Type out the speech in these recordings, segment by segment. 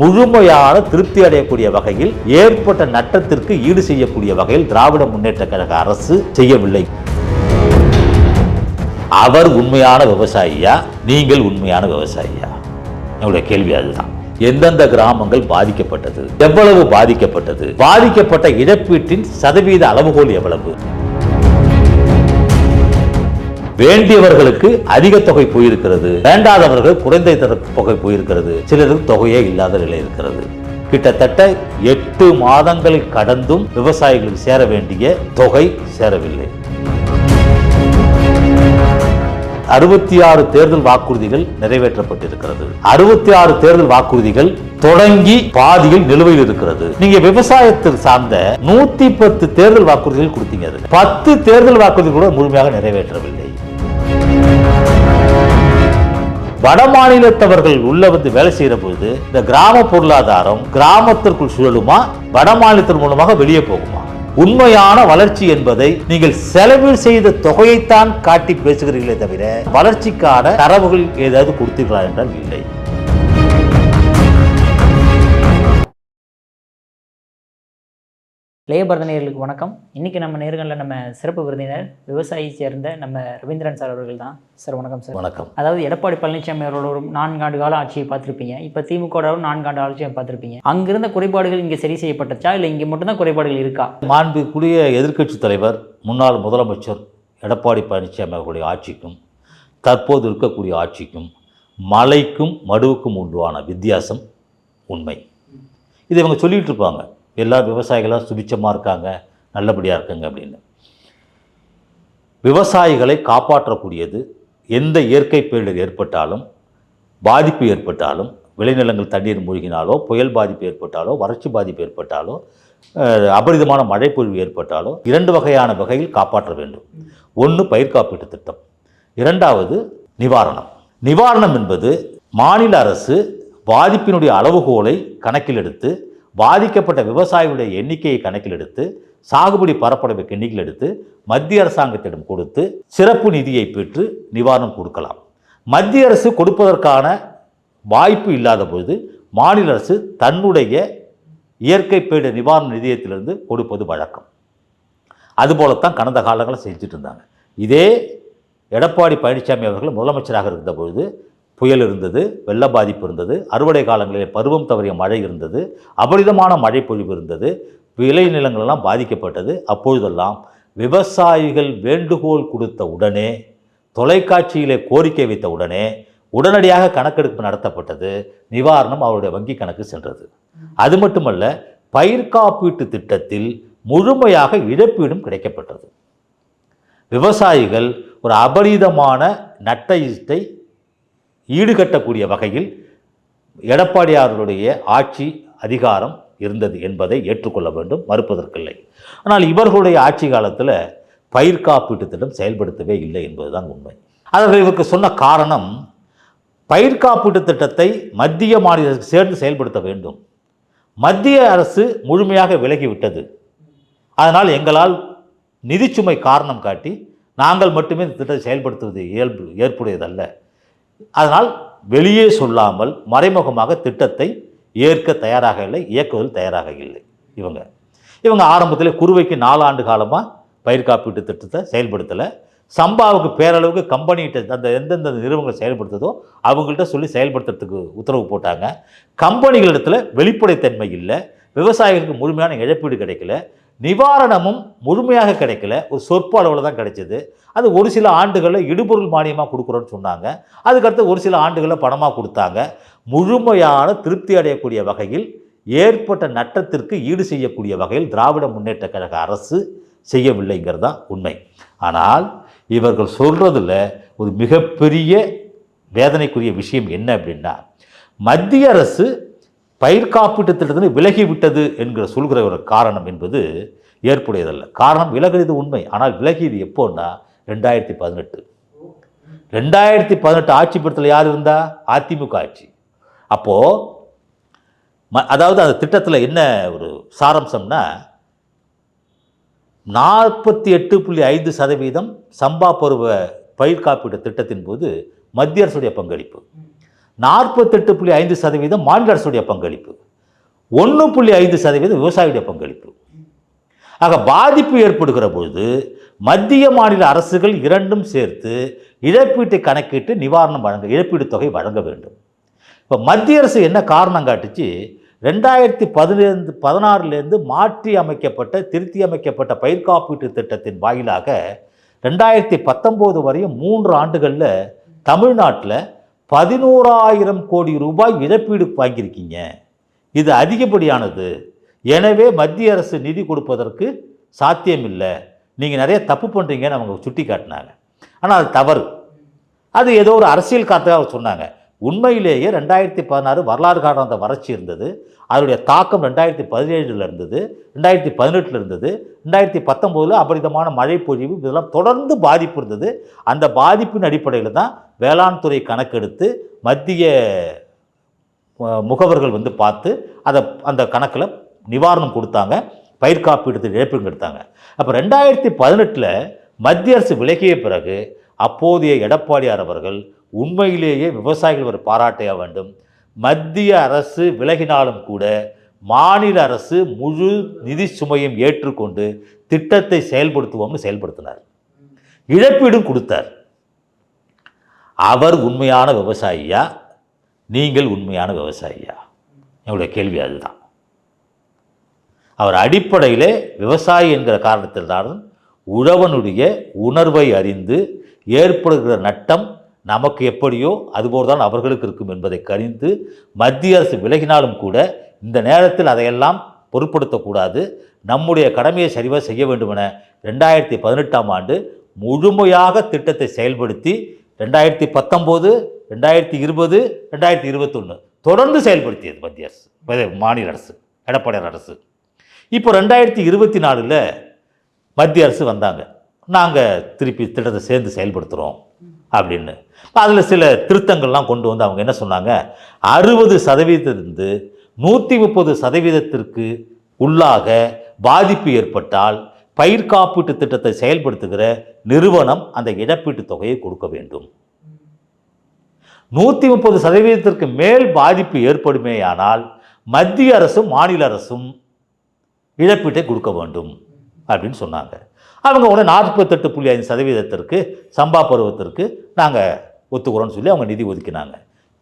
முழுமையான திருப்தி அடையக்கூடிய வகையில் ஏற்பட்ட நட்டத்திற்கு ஈடு செய்யக்கூடிய வகையில் திராவிட முன்னேற்ற கழக அரசு செய்யவில்லை. அவர் உண்மையான விவசாயியா? நீங்கள் உண்மையான விவசாயியா? என்னுடைய கேள்வி அதுதான். எந்தெந்த கிராமங்கள் பாதிக்கப்பட்டது? எவ்வளவு பாதிக்கப்பட்டது? பாதிக்கப்பட்ட இழப்பீட்டின் சதவீத அளவுகோல் எவ்வளவு? வேண்டியவர்களுக்கு அதிக தொகை போயிருக்கிறது. வேண்டாதவர்கள் குறைந்த தொகை போயிருக்கிறது. சிலருக்கு தொகையே இல்லாத நிலை இருக்கிறது. கிட்டத்தட்ட எட்டு மாதங்களை கடந்தும் விவசாயிகளுக்கு சேர வேண்டிய தொகை சேரவில்லை. அறுபத்தி ஆறு தேர்தல் வாக்குறுதிகள் நிறைவேற்றப்பட்டிருக்கிறது. அறுபத்தி ஆறு தேர்தல் வாக்குறுதிகள் தொடங்கி பாதியில் நிலுவையில் இருக்கிறது. நீங்க விவசாயத்தில் சார்ந்த நூத்தி பத்து தேர்தல் வாக்குறுதிகள் கொடுத்தீங்க பத்து தேர்தல் வாக்குறுதிகள் கூட முழுமையாக நிறைவேற்றவில்லை. வட மாநிலத்தவர்கள் உள்ள வந்து வேலை செய்கிற போது இந்த கிராம பொருளாதாரம் கிராமத்திற்குள் சுழலுமா வட மாநிலத்தின் மூலமாக வெளியே போகுமா? உண்மையான வளர்ச்சி என்பதை நீங்கள் செலவு செய்த தொகையைத்தான் காட்டி பேசுகிறீர்களே தவிர வளர்ச்சிக்கான தரவுகள் ஏதாவது கொடுத்தீர்களா என்றால் இல்லை. லேபர் நேயர்களுக்கு வணக்கம். இன்றைக்கி நம்ம நேர்களில் நம்ம சிறப்பு விருந்தினர் விவசாயி சேர்ந்த நம்ம ரவீந்திரன் சார் அவர்கள் தான். சார் வணக்கம் சார். வணக்கம். அதாவது எடப்பாடி பழனிசாமி அவரோட ஒரு நான்காண்டு கால ஆட்சியை பார்த்துருப்பீங்க. இப்போ திமுக நான்காண்டு ஆட்சியை பார்த்துருப்பீங்க. அங்கிருந்த குறைபாடுகள் இங்கே சரி செய்யப்பட்டுச்சா இல்லை இங்கே மட்டும்தான் குறைபாடுகள் இருக்கா? மாண்புக்குரிய எதிர்க்கட்சி தலைவர் முன்னாள் முதலமைச்சர் எடப்பாடி பழனிசாமி அவர்களுடைய ஆட்சிக்கும் தற்போது இருக்கக்கூடிய ஆட்சிக்கும் மலைக்கும் மடுவுக்கும் உண்டான வித்தியாசம் உண்மை. இதை இவங்க சொல்லிட்டு இருப்பாங்க. எல்லா விவசாயிகளும் சுபிச்சமாக இருக்காங்க நல்லபடியாக இருக்குங்க அப்படின்னு. விவசாயிகளை காப்பாற்றக்கூடியது எந்த இயற்கை பேரிடர் ஏற்பட்டாலும் பாதிப்பு ஏற்பட்டாலும் விளைநிலங்கள் தண்ணீர் மூழ்கினாலோ புயல் பாதிப்பு ஏற்பட்டாலோ வறட்சி பாதிப்பு ஏற்பட்டாலோ அபரிதமான மழைப்பொழிவு ஏற்பட்டாலோ இரண்டு வகையான வகையில் காப்பாற்ற வேண்டும். ஒன்று பயிர் காப்பீட்டு திட்டம். இரண்டாவது நிவாரணம். நிவாரணம் என்பது மாநில அரசு பாதிப்பினுடைய அளவுகோலை கணக்கில் எடுத்து பாதிக்கப்பட்ட விவசாயிகளுடைய எண்ணிக்கையை கணக்கில் எடுத்து சாகுபடி பரப்பளவை எண்ணிக்கையில் எடுத்து மத்திய அரசாங்கத்திடம் கொடுத்து சிறப்பு நிதியை பெற்று நிவாரணம் கொடுக்கலாம். மத்திய அரசு கொடுப்பதற்கான வாய்ப்பு இல்லாத பொழுது மாநில அரசு தன்னுடைய இயற்கை பேடு நிவாரண நிதியத்திலிருந்து கொடுப்பது வழக்கம். அதுபோலத்தான் கடந்த காலங்களில் செஞ்சுட்டு இருந்தாங்க. இதே எடப்பாடி பழனிசாமி அவர்கள் முதலமைச்சராக இருந்த பொழுது புயல் இருந்தது வெள்ள பாதிப்பு இருந்தது அறுவடை காலங்களில் பருவம் தவறிய மழை இருந்தது அபரிதமான மழை பொழிவு இருந்தது விளைநிலங்களெல்லாம் பாதிக்கப்பட்டது. அப்பொழுதெல்லாம் விவசாயிகள் வேண்டுகோள் கொடுத்த உடனே தொலைக்காட்சியிலே கோரிக்கை வைத்த உடனே உடனடியாக கணக்கெடுப்பு நடத்தப்பட்டது. நிவாரணம் அவருடைய வங்கி கணக்கு சென்றது. அது மட்டுமல்ல பயிர் காப்பீட்டு திட்டத்தில் முழுமையாக இழப்பீடும் கிடைக்கப்பட்டது. விவசாயிகள் ஒரு அபரீதமான ஈட்டை ஈடுகட்டக்கூடிய வகையில் எடப்பாடியாருடைய ஆட்சி அதிகாரம் இருந்தது என்பதை ஏற்றுக்கொள்ள வேண்டும் மறுப்பதற்கில்லை. ஆனால் இவர்களுடைய ஆட்சி காலத்தில் பயிர் காப்பீட்டு திட்டம் செயல்படுத்தவே இல்லை என்பதுதான் உண்மை. அவர்கள் இவருக்கு சொன்ன காரணம் பயிர் காப்பீட்டு திட்டத்தை மத்திய மாநில சேர்ந்து செயல்படுத்த வேண்டும். மத்திய அரசு முழுமையாக விலகிவிட்டது அதனால் எங்களால் நிதிச்சுமை காரணம் காட்டி நாங்கள் மட்டுமே இந்த திட்டத்தை செயல்படுத்துவது இயல்பு ஏற்புடையதல்ல. அதனால் வெளியே சொல்லாமல் மறைமுகமாக திட்டத்தை ஏற்க தயாராக இல்லை இயக்குவதில் தயாராக இல்லை. இவங்க. இவங்க ஆரம்பத்தில் குறுவைக்கு நாலு ஆண்டு காலமாக பயிர் காப்பீட்டு திட்டத்தை செயல்படுத்தலை. சம்பாவுக்கு பேரளவுக்கு கம்பெனிகிட்ட அந்த எந்தெந்த நிறுவனங்கள் செயல்படுத்துதோ அவங்கள்ட்ட சொல்லி செயல்படுத்துறதுக்கு உத்தரவு போட்டாங்க. கம்பெனிகளிடத்தில் வெளிப்படைத்தன்மை இல்லை. விவசாயிகளுக்கு முழுமையான இழப்பீடு கிடைக்கல. நிவாரணமும் முழுமையாக கிடைக்கல. ஒரு சொற்ப அளவில் தான் கிடைச்சது. அது ஒரு சில ஆண்டுகளில் இடுபொருள் மானியமாக கொடுக்குறோன்னு சொன்னாங்க. அதுக்கடுத்து ஒரு சில ஆண்டுகளில் பணமாக கொடுத்தாங்க. முழுமையான திருப்தி அடையக்கூடிய வகையில் ஏற்பட்ட நட்டத்திற்கு ஈடு செய்யக்கூடிய வகையில் திராவிட முன்னேற்ற கழக அரசு செய்யவில்லைங்கிறது தான் உண்மை. ஆனால் இவர்கள் சொல்கிறதுல ஒரு மிகப்பெரிய வேதனைக்குரிய விஷயம் என்ன அப்படின்னா மத்திய அரசு பயிர் காப்பீட்டு திட்டத்தில் விலகிவிட்டது என்கிற சொல்கிற ஒரு காரணம் என்பது ஏற்புடையதல்ல. காரணம் விலகியது உண்மை. ஆனால் விலகியது எப்போன்னா ரெண்டாயிரத்தி பதினெட்டு. ரெண்டாயிரத்தி பதினெட்டு ஆட்சி படத்தில் யார் இருந்தா? அதிமுக ஆட்சி. அப்போது ம அதாவது அந்த திட்டத்தில் என்ன ஒரு சாரம்சம்னா நாற்பத்தி எட்டு புள்ளி ஐந்து சதவீதம் சம்பா பருவ பயிர் காப்பீட்டு திட்டத்தின் போது மத்திய அரசுடைய பங்களிப்பு. நாற்பத்தெட்டு புள்ளி ஐந்து சதவீதம் மாநில அரசுடைய பங்களிப்பு. ஒன்று புள்ளி ஐந்து சதவீதம் விவசாயியுடைய பங்களிப்பு. ஆக பாதிப்பு ஏற்படுகிற பொழுது மத்திய மாநில அரசுகள் இரண்டும் சேர்த்து இழப்பீட்டை கணக்கிட்டு நிவாரணம் வழங்க இழப்பீடு தொகை வழங்க வேண்டும். இப்போ மத்திய அரசு என்ன காரணம் காட்டுச்சு? ரெண்டாயிரத்தி பதினேழு பதினாறுலேருந்து மாற்றி அமைக்கப்பட்ட திருத்தி அமைக்கப்பட்ட பயிர் காப்பீட்டு திட்டத்தின் வாயிலாக ரெண்டாயிரத்தி பத்தொம்போது வரையும் மூன்று ஆண்டுகளில் தமிழ்நாட்டில் பதினோராயிரம் கோடி ரூபாய் இழப்பீடு வாங்கியிருக்கீங்க. இது அதிகப்படியானது. எனவே மத்திய அரசு நிதி கொடுப்பதற்கு சாத்தியமில்லை. நீங்கள் நிறைய தப்பு பண்ணுறீங்கன்னு அவங்க சுட்டி காட்டினாங்க ஆனால் அது தவறு. அது ஏதோ ஒரு அரசியல் காரணத்துக்காக சொன்னாங்க. உண்மையிலேயே ரெண்டாயிரத்தி பதினாறு வரலாறு காரணம் அந்த வறட்சி இருந்தது. அதனுடைய தாக்கம் ரெண்டாயிரத்தி பதினேழில் இருந்தது ரெண்டாயிரத்தி பதினெட்டில் இருந்தது ரெண்டாயிரத்தி பத்தொம்போதில் அபரிதமான மழை பொழிவு இதெல்லாம் தொடர்ந்து பாதிப்பு இருந்தது. அந்த பாதிப்பின் அடிப்படையில் தான் வேளாண் துறை கணக்கெடுத்து மத்திய முகவர்கள் வந்து பார்த்து அதை அந்த கணக்கில் நிவாரணம் கொடுத்தாங்க. பயிர் காப்பீடு இழப்பீடு எடுத்தாங்க. அப்போ ரெண்டாயிரத்தி பதினெட்டில் மத்திய அரசு விலகிய பிறகு அப்போதைய எடப்பாடியார் அவர்கள் உண்மையிலேயே விவசாயிகள் ஒரு பாராட்டைய வேண்டும். மத்திய அரசு விலகினாலும் கூட மாநில அரசு முழு நிதி சுமையும் ஏற்றுக்கொண்டு திட்டத்தை செயல்படுத்துவோம்னு செயல்படுத்தினார். இழப்பீடும் கொடுத்தார். அவர் உண்மையான விவசாயியா? நீங்கள் உண்மையான விவசாயியா? என்னுடைய கேள்வி அதுதான். அவர் அடிப்படையிலே விவசாயி என்கிற காரணத்தில்தான் உழவனுடைய உணர்வை அறிந்து ஏற்படுகிற நட்டம் நமக்கு எப்படியோ அதுபோல்தான் அவர்களுக்கு இருக்கும் என்பதை கறிந்து மத்திய அரசு விலகினாலும் கூட இந்த நேரத்தில் அதையெல்லாம் பொருட்படுத்தக்கூடாது. நம்முடைய கடமையை சரிவாக செய்ய வேண்டுமென ரெண்டாயிரத்தி பதினெட்டாம் ஆண்டு முழுமையாக திட்டத்தை செயல்படுத்தி ரெண்டாயிரத்தி பத்தொம்போது ரெண்டாயிரத்தி இருபது ரெண்டாயிரத்தி இருபத்தொன்று தொடர்ந்து செயல்படுத்தியது மத்திய அரசு மாநில அரசு எடப்பாடியார் அரசு. இப்போ ரெண்டாயிரத்தி இருபத்தி நாலில் மத்திய அரசு வந்தாங்க. நாங்கள் திருப்பி திட்டத்தை சேர்ந்து செயல்படுத்துகிறோம் அப்படின்னு. அதில் சில திருத்தங்கள்லாம் கொண்டு வந்து அவங்க என்ன சொன்னாங்க? அறுபது சதவீதத்திலிருந்து நூற்றி முப்பது சதவீதத்திற்கு உள்ளாக பாதிப்பு ஏற்பட்டால் பயிர் காப்பீட்டு திட்டத்தை செயல்படுத்துகிற நிறுவனம் அந்த இழப்பீட்டு தொகையை கொடுக்க வேண்டும். நூற்றி முப்பது சதவீதத்திற்கு மேல் பாதிப்பு ஏற்படுமேயானால் மத்திய அரசும் மாநில அரசும் இழப்பீட்டை கொடுக்க வேண்டும் அப்படின்னு சொன்னாங்க. அவங்க உடனே நாற்பத்தெட்டு புள்ளி ஐந்து சதவீதத்திற்கு சம்பா பருவத்திற்கு நாங்கள் ஒத்துக்கிறோன்னு சொல்லி அவங்க நிதி ஒதுக்கினாங்க.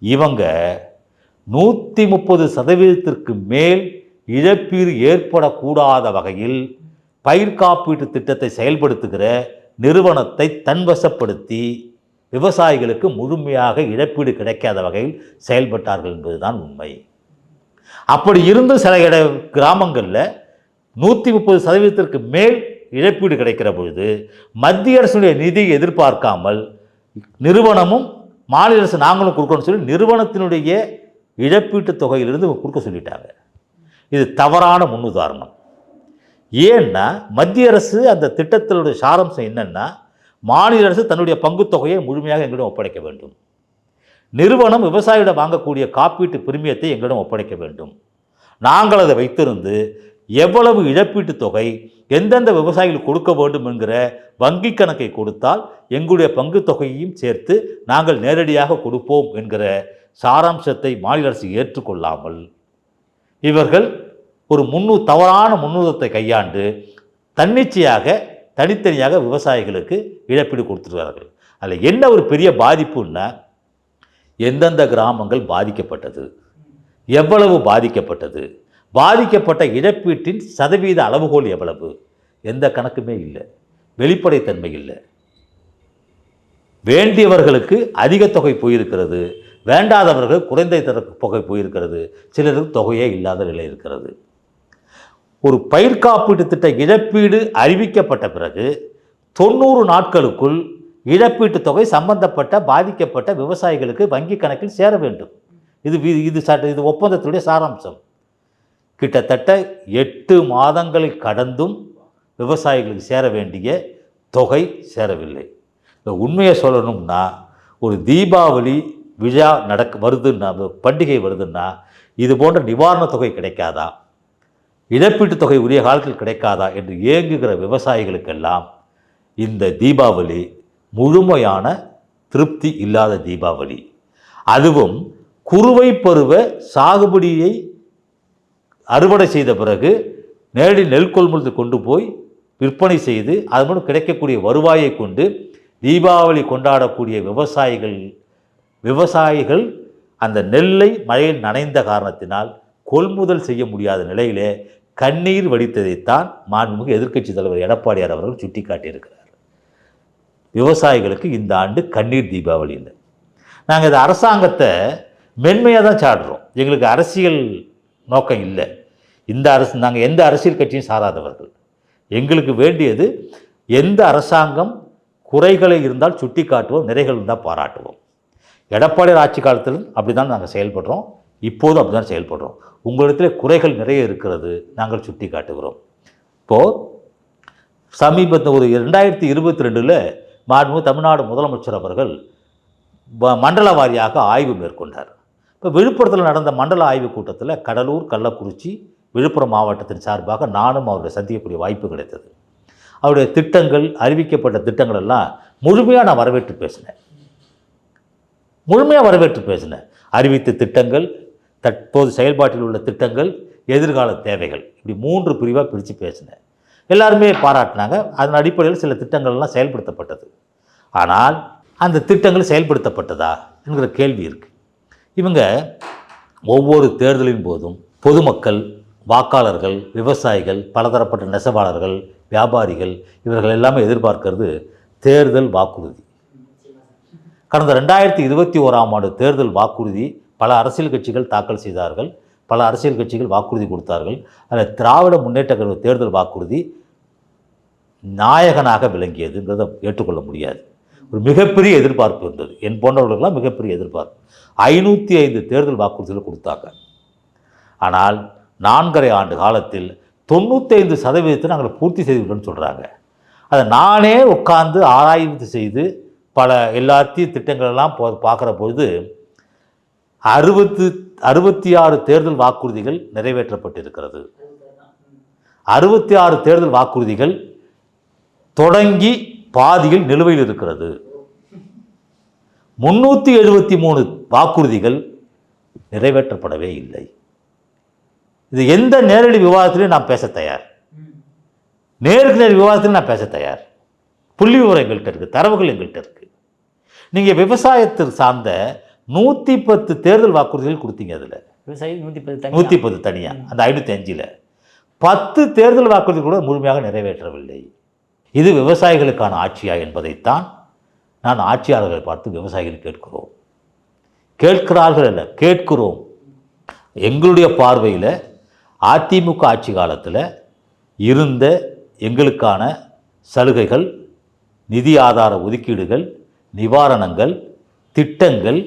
இவங்க நூற்றி முப்பது சதவீதத்திற்கு மேல் இழப்பீடு ஏற்படக்கூடாத வகையில் பயிர் காப்பீட்டு திட்டத்தை செயல்படுத்துகிற நிறுவனத்தை தன்வசப்படுத்தி விவசாயிகளுக்கு முழுமையாக இழப்பீடு கிடைக்காத வகையில் செயல்பட்டார்கள் என்பதுதான் உண்மை. அப்படி இருந்தும் சில இட கிராமங்களில் நூற்றி முப்பது சதவீதத்திற்கு மேல் இழப்பீடு கிடைக்கிற பொழுது மத்திய அரசுடைய நிதியை எதிர்பார்க்காமல் நிறுவனமும் மாநில அரசு நாங்களும் கொடுக்கணும்னு சொல்லி நிறுவனத்தினுடைய இழப்பீட்டுத் தொகையிலிருந்து கொடுக்க சொல்லிட்டாங்க. இது தவறான முன்னுதாரணம். ஏன்னா மத்திய அரசு அந்த திட்டத்தினுடைய சாரம்சம் என்னென்னா மாநில அரசு தன்னுடைய பங்குத் தொகையை முழுமையாக எங்களிடம் ஒப்படைக்க வேண்டும். நிறுவனம் விவசாயியிடம் வாங்கக்கூடிய காப்பீட்டு பிரிமியத்தை எங்களிடம் ஒப்படைக்க வேண்டும். நாங்கள் அதை வைத்திருந்து எவ்வளவு இழப்பீட்டுத் தொகை எந்தெந்த விவசாயிகள் கொடுக்க வேண்டும் என்கிற வங்கி கணக்கை கொடுத்தால் எங்களுடைய பங்குத் தொகையையும் சேர்த்து நாங்கள் நேரடியாக கொடுப்போம் என்கிற சாராம்சத்தை மாநில அரசு ஏற்றுக்கொள்ளாமல் இவர்கள் ஒரு முன்னு தவறான முன்னூதத்தை கையாண்டு தன்னிச்சையாக தனித்தனியாக விவசாயிகளுக்கு இழப்பீடு கொடுத்துருக்கிறார்கள். அதில் என்ன ஒரு பெரிய பாதிப்புன்னா எந்தெந்த கிராமங்கள் பாதிக்கப்பட்டது எவ்வளவு பாதிக்கப்பட்டது பாதிக்கப்பட்ட இழப்பீட்டின் சதவீத அளவுகோல் எவ்வளவு? எந்த கணக்குமே இல்லை. வெளிப்படைத்தன்மை இல்லை. வேண்டியவர்களுக்கு அதிக தொகை போயிருக்கிறது. வேண்டாதவர்கள் குறைந்த தர- தொகை போயிருக்கிறது. சிலருக்கு தொகையே இல்லாத நிலை இருக்கிறது. ஒரு பயிர் காப்பீட்டு திட்ட இழப்பீடு அறிவிக்கப்பட்ட பிறகு தொண்ணூறு நாட்களுக்குள் இழப்பீட்டு தொகை சம்பந்தப்பட்ட பாதிக்கப்பட்ட விவசாயிகளுக்கு வங்கி கணக்கில் சேர வேண்டும். இது வி- இது சட்ட இது ஒப்பந்தத்துடைய சாராம்சம். கிட்டத்தட்ட எட்டு மாதங்களை கடந்தும் விவசாயிகளுக்கு சேர வேண்டிய தொகை சேரவில்லை. இந்த உண்மையை சொல்லணும்னா ஒரு தீபாவளி விழா நடக்க வருதுன்னா பண்டிகை வருதுன்னா இது போன்ற நிவாரணத் தொகை கிடைக்காதா? இழப்பீட்டுத் தொகை உரிய காலத்தில் கிடைக்காதா என்று ஏங்குகிற விவசாயிகளுக்கெல்லாம் இந்த தீபாவளி முழுமையான திருப்தி இல்லாத தீபாவளி. அதுவும் குறுவை பருவ சாகுபடியை அறுவடை செய்த பிறகு நேரடி நெல் கொள்முதல் கொண்டு போய் விற்பனை செய்து அது மூலம் கிடைக்கக்கூடிய வருவாயை கொண்டு தீபாவளி கொண்டாடக்கூடிய விவசாயிகள் விவசாயிகள் அந்த நெல்லை மழையில் நனைந்த காரணத்தினால் கொள்முதல் செய்ய முடியாத நிலையிலே கண்ணீர் வடித்ததைத்தான் மாண்புமிகு எதிர்க்கட்சி தலைவர் எடப்பாடியார் அவர்கள் சுட்டிக்காட்டியிருக்கிறார். விவசாயிகளுக்கு இந்த ஆண்டு கண்ணீர் தீபாவளி இல்லை. நாங்கள் இந்த அரசாங்கத்தை மென்மையாக தான் சாடுறோம். எங்களுக்கு அரசியல் நோக்கம் இல்லை. இந்த அரசு நாங்கள் எந்த அரசியல் கட்சியும் சாராதவர்கள். எங்களுக்கு வேண்டியது எந்த அரசாங்கம் குறைகளை இருந்தால் சுட்டி காட்டுவோம் நிறைகள் இருந்தால் பாராட்டுவோம். எடப்பாடியார் ஆட்சி காலத்திலும் அப்படி தான் நாங்கள் செயல்படுறோம். இப்போதும் அப்படி தான் செயல்படுறோம். உங்களிடத்தில் குறைகள் நிறைய இருக்கிறது நாங்கள் சுட்டி காட்டுகிறோம். இப்போது சமீபத்தில் ஒரு ரெண்டாயிரத்தி இருபத்தி ரெண்டில் மாண்பு தமிழ்நாடு முதலமைச்சர் அவர்கள் மண்டல வாரியாக ஆய்வு மேற்கொண்டார். இப்போ விழுப்புரத்தில் நடந்த மண்டல ஆய்வு கூட்டத்தில் கடலூர் கள்ளக்குறிச்சி விழுப்புரம் மாவட்டத்தின் சார்பாக நானும் அவருடைய சந்திக்கக்கூடிய வாய்ப்பு கிடைத்தது. அவருடைய திட்டங்கள் அறிவிக்கப்பட்ட திட்டங்கள் எல்லாம் முழுமையாக நான் வரவேற்று பேசினேன். முழுமையாக வரவேற்று பேசினேன். அறிவித்த திட்டங்கள் தற்போது செயல்பாட்டில் உள்ள திட்டங்கள் எதிர்கால தேவைகள் இப்படி மூன்று பிரிவாக பிரித்து பேசினேன். எல்லாருமே பாராட்டினாங்க. அதன் அடிப்படையில் சில திட்டங்கள்லாம் செயல்படுத்தப்பட்டது. ஆனால் அந்த திட்டங்கள் செயல்படுத்தப்பட்டதா என்கிற கேள்வி இருக்குது இவங்க ஒவ்வொரு தேர்தலின் போதும் பொதுமக்கள் வாக்காளர்கள் விவசாயிகள் பலதரப்பட்ட நெசவாளர்கள் வியாபாரிகள் இவர்கள் எல்லாமே எதிர்பார்க்கிறது தேர்தல் வாக்குறுதி. கடந்த ரெண்டாயிரத்தி இருபத்தி ஓராம் ஆண்டு தேர்தல் வாக்குறுதி பல அரசியல் கட்சிகள் தாக்கல் செய்தார்கள். பல அரசியல் கட்சிகள் வாக்குறுதி கொடுத்தார்கள். அதில் திராவிட முன்னேற்ற கழக தேர்தல் வாக்குறுதி நாயகனாக விளங்கியதுங்கிறத ஏற்றுக்கொள்ள முடியாது. ஒரு மிகப்பெரிய எதிர்பார்ப்பு இருந்தது என் போன்றவர்களுக்கெல்லாம் மிகப்பெரிய எதிர்பார்ப்பு. ஐநூற்றி ஐந்து தேர்தல் வாக்குறுதிகள் கொடுத்தாங்க. ஆனால் நான்கரை ஆண்டு காலத்தில் தொண்ணூத்தைந்து சதவீதத்தை நாங்கள் பூர்த்தி செய்துவிட்டோம்னு சொல்கிறாங்க அதை நானே உட்கார்ந்து ஆராய்ந்து செய்து பல எல்லாத்தையும் திட்டங்களெல்லாம் போ பார்க்குற பொழுது அறுபத்து அறுபத்தி ஆறு தேர்தல் வாக்குறுதிகள் நிறைவேற்றப்பட்டிருக்கிறது. அறுபத்தி ஆறு தேர்தல் வாக்குறுதிகள் தொடங்கி பாதியில் நிலுவையில் இருக்கிறது. முன்னூற்றி எழுபத்தி மூணு வாக்குறுதிகள் நிறைவேற்றப்படவே இல்லை. இது எந்த நேரடி விவாதத்திலையும் நான் பேச தயார். நேருக்கு நேர் விவாதத்தில் நான் பேச தயார். புள்ளி விவரம் எங்கள்கிட்ட இருக்குது தரவுகள் எங்கள்கிட்ட இருக்குது நீங்கள் விவசாயத்தில் சார்ந்த நூற்றி பத்து தேர்தல் வாக்குறுதிகள் கொடுத்தீங்க அதில். விவசாயி நூற்றி பத்து நூற்றி பத்து தனியாக அந்த ஐநூற்றி அஞ்சில். பத்து தேர்தல் வாக்குறுதி கூட முழுமையாக நிறைவேற்றவில்லை. இது விவசாயிகளுக்கான ஆட்சியா என்பதைத்தான் நான் ஆட்சியாளர்களை பார்த்து விவசாயிகள் கேட்கிறோம். கேட்கிறார்கள் அல்ல கேட்கிறோம். எங்களுடைய பார்வையில் அதிமுக ஆட்சி காலத்தில் இருந்த எங்களுக்கான சலுகைகள் நிதி ஆதார ஒதுக்கீடுகள் நிவாரணங்கள் திட்டங்கள்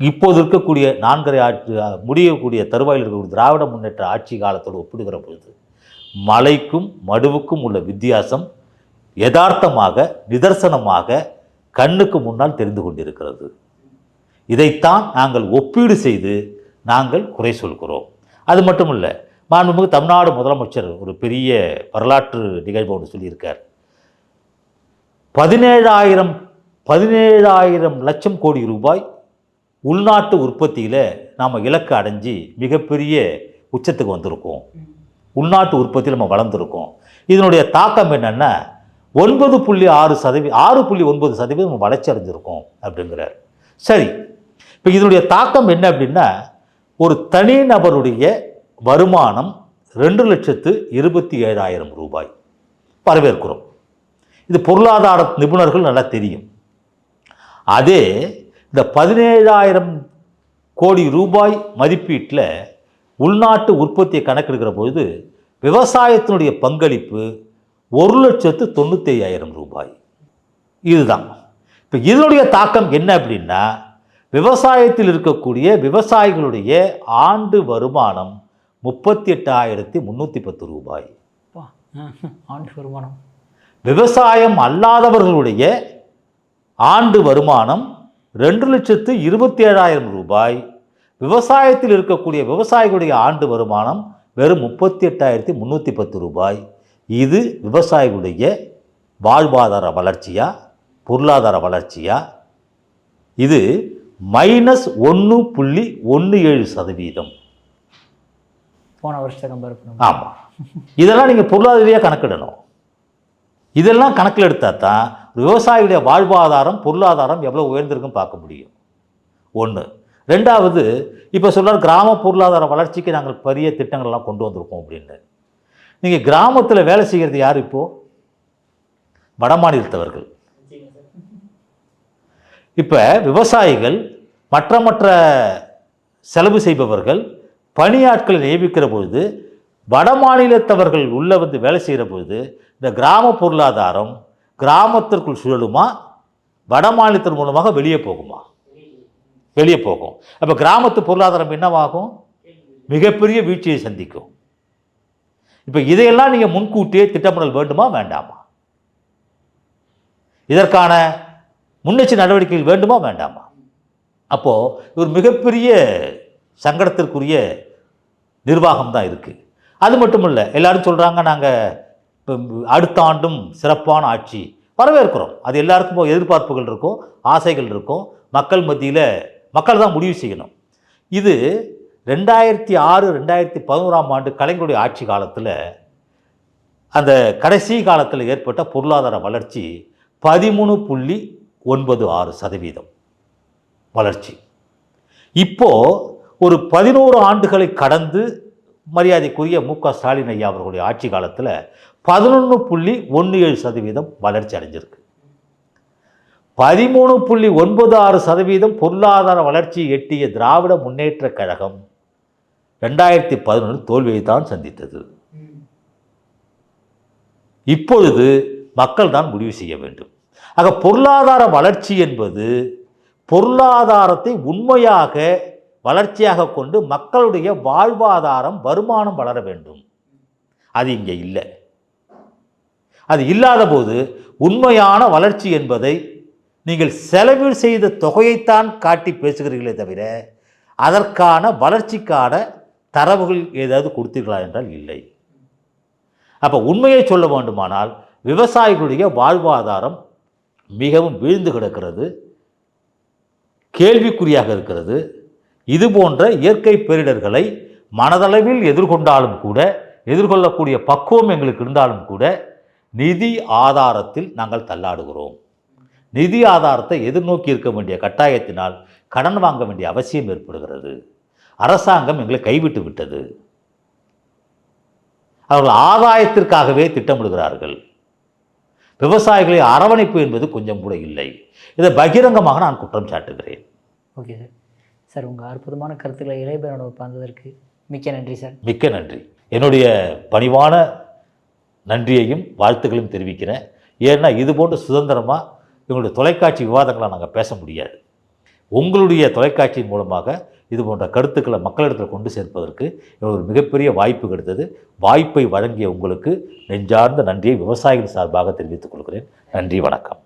இப்போது இருக்கக்கூடிய நான்கரை ஆட்சி முடியக்கூடிய தருவாயில் இருக்கக்கூடிய திராவிட முன்னேற்ற ஆட்சி காலத்தோடு ஒப்பிடுகிற பொழுது மலைக்கும் மடுவுக்கும் உள்ள வித்தியாசம் யதார்த்தமாக நிதர்சனமாக கண்ணுக்கு முன்னால் தெரிந்து கொண்டிருக்கிறது. இதைத்தான் நாங்கள் ஒப்பீடு செய்து நாங்கள் குறை சொல்கிறோம். அது மட்டும் இல்லை மாண்புமிகு தமிழ்நாடு முதலமைச்சர் ஒரு பெரிய வரலாற்று நிகழ்வு ஒன்று சொல்லியிருக்கார். பதினேழாயிரம் பதினேழாயிரம் லட்சம் கோடி ரூபாய் உள்நாட்டு உற்பத்தியில் நாம் இலக்கு அடைஞ்சு மிகப்பெரிய உச்சத்துக்கு வந்திருக்கோம். உள்நாட்டு உற்பத்தியில் நம்ம வளர்ந்துருக்கோம். இதனுடைய தாக்கம் என்னென்னா ஒன்பது புள்ளி ஆறு சதவீ ஆறு புள்ளி ஒன்பது சதவீதம் நம்ம வளர்ச்சி அடைஞ்சிருக்கோம் அப்படிங்கிறார். சரி இப்போ இதனுடைய தாக்கம் என்ன அப்படின்னா ஒரு தனி நபருடைய வருமானம் ரெண்டு லட்சத்து இருபத்தி ஏழாயிரம் ரூபாய். வரவேற்கிறோம். இது பொருளாதார நிபுணர்கள் நல்லா தெரியும். அதே இந்த பதினேழாயிரம் கோடி ரூபாய் மதிப்பீட்டில் உள்நாட்டு உற்பத்தியை கணக்கெடுக்கிற பொழுது விவசாயத்தினுடைய பங்களிப்பு ஒரு லட்சத்து தொண்ணூற்றி ஐயாயிரம் ரூபாய். இதுதான். இப்போ இதனுடைய தாக்கம் என்ன அப்படின்னா விவசாயத்தில் இருக்கக்கூடிய விவசாயிகளுடைய ஆண்டு வருமானம் முப்பத்தி எட்டாயிரத்தி முந்நூற்றி பத்து ரூபாய். ஆண்டு வருமானம். விவசாயம் அல்லாதவர்களுடைய ஆண்டு வருமானம் ரெண்டு லட்சத்து இருபத்தி ஏழாயிரம் ரூபாய். விவசாயத்தில் இருக்கக்கூடிய விவசாயிகளுடைய ஆண்டு வருமானம் வெறும் முப்பத்தி எட்டாயிரத்தி முந்நூற்றி பத்து ரூபாய். இது விவசாயிகளுடைய வாழ்வாதார வளர்ச்சியா பொருளாதார வளர்ச்சியா? இது மைனஸ் ஒன்று புள்ளி ஒன்று ஏழு சதவீதம். போன வருஷத்தை கம்பேர் ஆமாம் இதெல்லாம் நீங்கள் பொருளாதாரியாக கணக்கிடணும். இதெல்லாம் கணக்கில் எடுத்தால் தான் விவசாயியுடைய வாழ்வாதாரம் பொருளாதாரம் எவ்வளோ உயர்ந்திருக்குன்னு பார்க்க முடியும். ஒன்று ரெண்டாவது இப்போ சொல்கிறார் கிராம பொருளாதார வளர்ச்சிக்கு நாங்கள் பெரிய திட்டங்கள்லாம் கொண்டு வந்திருக்கோம் அப்படின்னு. நீங்கள் கிராமத்தில் வேலை செய்கிறது யார் இப்போது வடமாநிலத்தவர்கள் இப்போ விவசாயிகள் மற்ற மற்ற செலவு செய்பவர்கள் பணியாட்களை நியமிக்கிற பொழுது வட மாநிலத்தவர்கள் உள்ளே வந்து வேலை செய்கிற பொழுது இந்த கிராம பொருளாதாரம் கிராமத்திற்குள் சுழலுமா? வட மாநிலத்தின் மூலமாக வெளியே போகுமா? வெளியே போகும். அப்போ கிராமத்து பொருளாதாரம் என்னவாகும்? மிகப்பெரிய வீழ்ச்சியை சந்திக்கும். இப்போ இதையெல்லாம் நீங்கள் முன்கூட்டியே திட்டமிடல் வேண்டுமா வேண்டாமா? இதற்கான முன்னெச்சரி நடவடிக்கைகள் வேண்டுமா வேண்டாமா? அப்போது ஒரு மிகப்பெரிய சங்கடத்திற்குரிய நிர்வாகம் தான் இருக்குது அது மட்டும் இல்லை எல்லோரும் சொல்கிறாங்க நாங்கள் அடுத்த ஆண்டும் சிறப்பான ஆட்சி வரவேற்கிறோம். அது எல்லாருக்கும் எதிர்பார்ப்புகள் இருக்கும் ஆசைகள் இருக்கும். மக்கள் மத்தியில் மக்கள் தான் முடிவு செய்யணும். இது ரெண்டாயிரத்தி ஆறு ரெண்டாயிரத்தி பதினோராம் ஆண்டு கலைஞருடைய ஆட்சி காலத்தில் அந்த கடைசி காலத்தில் ஏற்பட்ட பொருளாதார வளர்ச்சி பதிமூணு புள்ளி ஒன்பது ஆறு சதவீதம் வளர்ச்சி. இப்போது ஒரு பதினோரு ஆண்டுகளை கடந்து மரியாதைக்குரிய மு க ஸ்டாலின் ஐயா அவர்களுடைய ஆட்சி காலத்தில் பதினொன்று புள்ளி ஒன்று ஏழு சதவீதம் வளர்ச்சி அடைஞ்சிருக்கு. பதிமூணு புள்ளி ஒன்பது ஆறு சதவீதம் பொருளாதார வளர்ச்சி எட்டிய திராவிட முன்னேற்றக் கழகம் ரெண்டாயிரத்தி பதினொன்று தோல்வியை தான் சந்தித்தது. இப்பொழுது மக்கள் தான் முடிவு செய்ய வேண்டும். ஆக பொருளாதார வளர்ச்சி என்பது பொருளாதாரத்தை உண்மையாக வளர்ச்சியாக கொண்டு மக்களுடைய வாழ்வாதாரம் வருமானம் வளர வேண்டும். அது இங்கே இல்லை. அது இல்லாத போது உண்மையான வளர்ச்சி என்பதை நீங்கள் செலவு செய்த தொகையைத்தான் காட்டி பேசுகிறீர்களே தவிர அதற்கான வளர்ச்சிக்கான தரவுகள் ஏதாவது கொடுத்தீர்களா என்றால் இல்லை. அப்போ உண்மையை சொல்ல வேண்டுமானால் விவசாயிகளுடைய வாழ்வாதாரம் மிகவும் வீழ்ந்து கிடக்கிறது கேள்விக்குறியாக இருக்கிறது. இது போன்ற இயற்கை பேரிடர்களை மனதளவில் எதிர்கொண்டாலும் கூட எதிர்கொள்ளக்கூடிய பக்குவம் எங்களுக்கு இருந்தாலும் கூட நிதி ஆதாரத்தில் நாங்கள் தள்ளாடுகிறோம். நிதி ஆதாரத்தை எதிர்நோக்கி இருக்க வேண்டிய கட்டாயத்தினால் கடன் வாங்க வேண்டிய அவசியம் ஏற்படுகிறது. அரசாங்கம் எங்களை கைவிட்டு விட்டது. அவர்கள் ஆதாயத்திற்காகவே திட்டமிடுகிறார்கள். விவசாயிகளை அரவணைப்பு என்பது கொஞ்சம் கூட இல்லை. இதை பகிரங்கமாக நான் குற்றம் சாட்டுகிறேன். Okay sir. சார் உங்கள் அற்புதமான கருத்துக்களை இளையபேரோட பந்ததற்கு மிக்க நன்றி சார். மிக்க நன்றி. என்னுடைய பணிவான நன்றியையும் வாழ்த்துக்களையும் தெரிவிக்கிறேன். ஏன்னா இது போன்ற சுதந்திரமாக எங்களுடைய தொலைக்காட்சி விவாதங்களை நாங்கள் பேச முடியாது. உங்களுடைய தொலைக்காட்சியின் மூலமாக இது போன்ற கருத்துக்களை மக்களிடத்தில் கொண்டு சேர்ப்பதற்கு எனக்கு ஒரு மிகப்பெரிய வாய்ப்பு கிடைத்தது. வாய்ப்பை வழங்கிய உங்களுக்கு நெஞ்சார்ந்த நன்றியை விவசாயிகள் சார்பாக தெரிவித்துக் கொள்கிறேன். நன்றி வணக்கம்.